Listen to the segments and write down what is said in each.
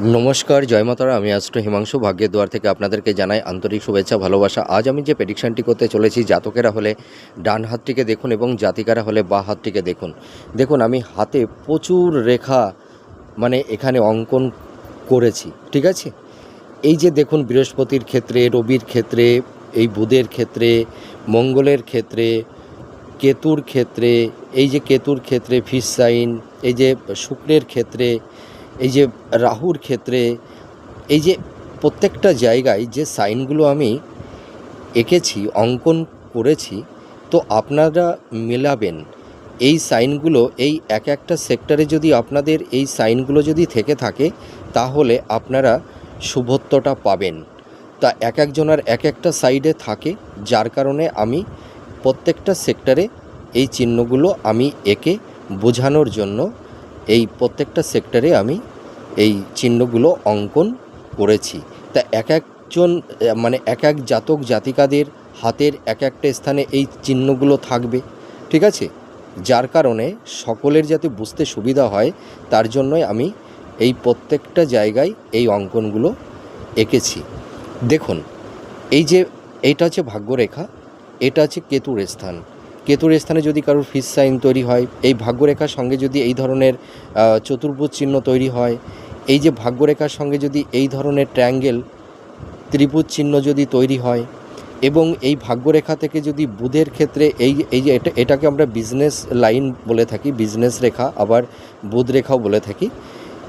নমস্কার, জয় মাতারা। আমি আষ্ট হিমাংশু, ভাগ্যের দুয়ার থেকে আপনাদেরকে জানাই আন্তরিক শুভেচ্ছা, ভালোবাসা। আজ আমি যে প্রেডিকশানটি করতে চলেছি, জাতকেরা হলে ডান হাতটিকে দেখুন এবং জাতিকারা হলে বা হাতটিকে দেখুন। দেখুন, আমি হাতে প্রচুর রেখা মানে এখানে অঙ্কন করেছি, ঠিক আছে? এই যে দেখুন, বৃহস্পতির ক্ষেত্রে, রবির ক্ষেত্রে, এই বুধের ক্ষেত্রে, মঙ্গলের ক্ষেত্রে, কেতুর ক্ষেত্রে, এই যে কেতুর ক্ষেত্রে, ফিস সাইন, এই যে শুক্রের ক্ষেত্রে এই যে রাহুর ক্ষেত্রে, এই যে প্রত্যেকটা জায়গায় যে সাইনগুলো আমি এঁকেছি, অঙ্কন করেছি, তো আপনারা মেলাবেন। এই সাইনগুলো, এই এক একটা সেক্টরে যদি আপনাদের এই সাইনগুলো যদি থেকে থাকে, তাহলে আপনারা শুভত্বটা পাবেন। তা এক একজনের এক একটা সাইডে থাকে, যার কারণে আমি প্রত্যেকটা সেক্টরে এই চিহ্নগুলো আমি এঁকে বোঝানোর জন্য এই প্রত্যেকটা সেক্টরে আমি এই চিহ্নগুলো অঙ্কন করেছি। তা এক একজন মানে এক এক জাতক জাতিকাদের হাতের এক একটা স্থানে এই চিহ্নগুলো থাকবে, ঠিক আছে? যার কারণে সকলের যাতে বুঝতে সুবিধা হয়, তার জন্যই আমি এই প্রত্যেকটা জায়গায় এই অঙ্কনগুলো এঁকেছি। দেখুন, এই যে এইটা হচ্ছে ভাগ্যরেখা, এটা হচ্ছে কেতুর স্থান। কেতুর স্থানে যদি কারোর ফিস সাইন তৈরি হয়, এই ভাগ্যরেখার সঙ্গে যদি এই ধরনের চতুর্ভুজ চিহ্ন তৈরি হয় এই যে ভাগ্যরেখার সঙ্গে যদি এই ধরনের ট্রায়াঙ্গেল ত্রিভুজ চিহ্ন যদি তৈরি হয় এবং এই ভাগ্যরেখা থেকে যদি বুধের ক্ষেত্রে এই এই যে এটা, এটাকে আমরা বিজনেস লাইন বলে থাকি বিজনেস রেখা, আবার বুধ রেখাও বলে থাকি,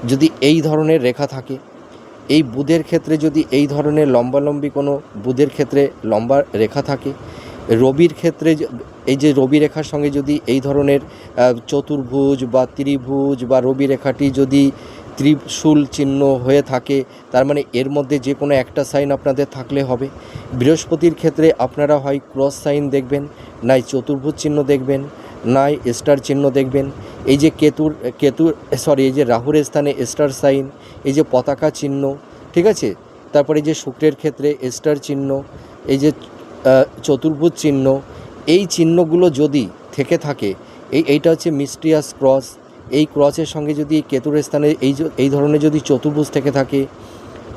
যদি এই ধরনের রেখা থাকে, এই বুধের ক্ষেত্রে যদি এই ধরনের লম্বালম্বি কোনো বুধের ক্ষেত্রে লম্বা রেখা থাকে, রবির ক্ষেত্রে এই যে রবি রেখার সঙ্গে যদি এই ধরনের চতুর্ভুজ বা ত্রিভুজ বা রবি রেখাটি যদি ত্রিশূল চিহ্ন হয়ে থাকে, তার মানে এর মধ্যে যে কোনো একটা সাইন আপনাদের থাকলে হবে। বৃহস্পতির ক্ষেত্রে আপনারা হয় ক্রস সাইন দেখবেন, নাই চতুর্ভুজ চিহ্ন দেখবেন, নাই স্টার চিহ্ন দেখবেন। এই যে কেতুর কেতুর সরি এই যে রাহুর স্থানে স্টার সাইন এই যে পতাকা চিহ্ন, ঠিক আছে? তারপরে যে শুক্রের ক্ষেত্রে স্টার চিহ্ন, এই যে চতুর্ভুজ চিহ্ন, এই চিহ্নগুলো যদি থেকে থাকে, এই, এইটা হচ্ছে মিস্ট্রিয়াস ক্রস এই ক্রসের সঙ্গে যদি কেতুর স্থানে এই এই ধরনের যদি চতুর্ভুজ থেকে থাকে,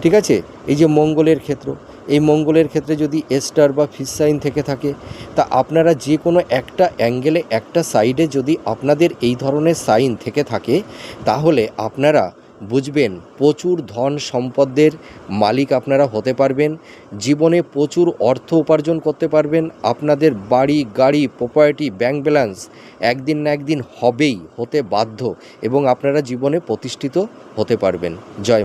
ঠিক আছে? এই যে মঙ্গলের ক্ষেত্র, এই মঙ্গলের ক্ষেত্রে যদি এস্টার বা ফিস সাইন থেকে থাকে, তা আপনারা যে কোনো একটা অ্যাঙ্গেলে একটা সাইডে যদি আপনাদের এই ধরনের সাইন থেকে থাকে, তাহলে আপনারা বুঝবেন, প্রচুর ধন সম্পদের মালিক আপনারা হতে পারবেন, জীবনে প্রচুর অর্থ উপার্জন করতে পারবেন, আপনাদের বাড়ি, গাড়ি প্রপার্টি ব্যাংক ব্যালেন্স একদিন না একদিন হবেই, হতে বাধ্য এবং আপনারা জীবনে প্রতিষ্ঠিত হতে পারবেন। জয়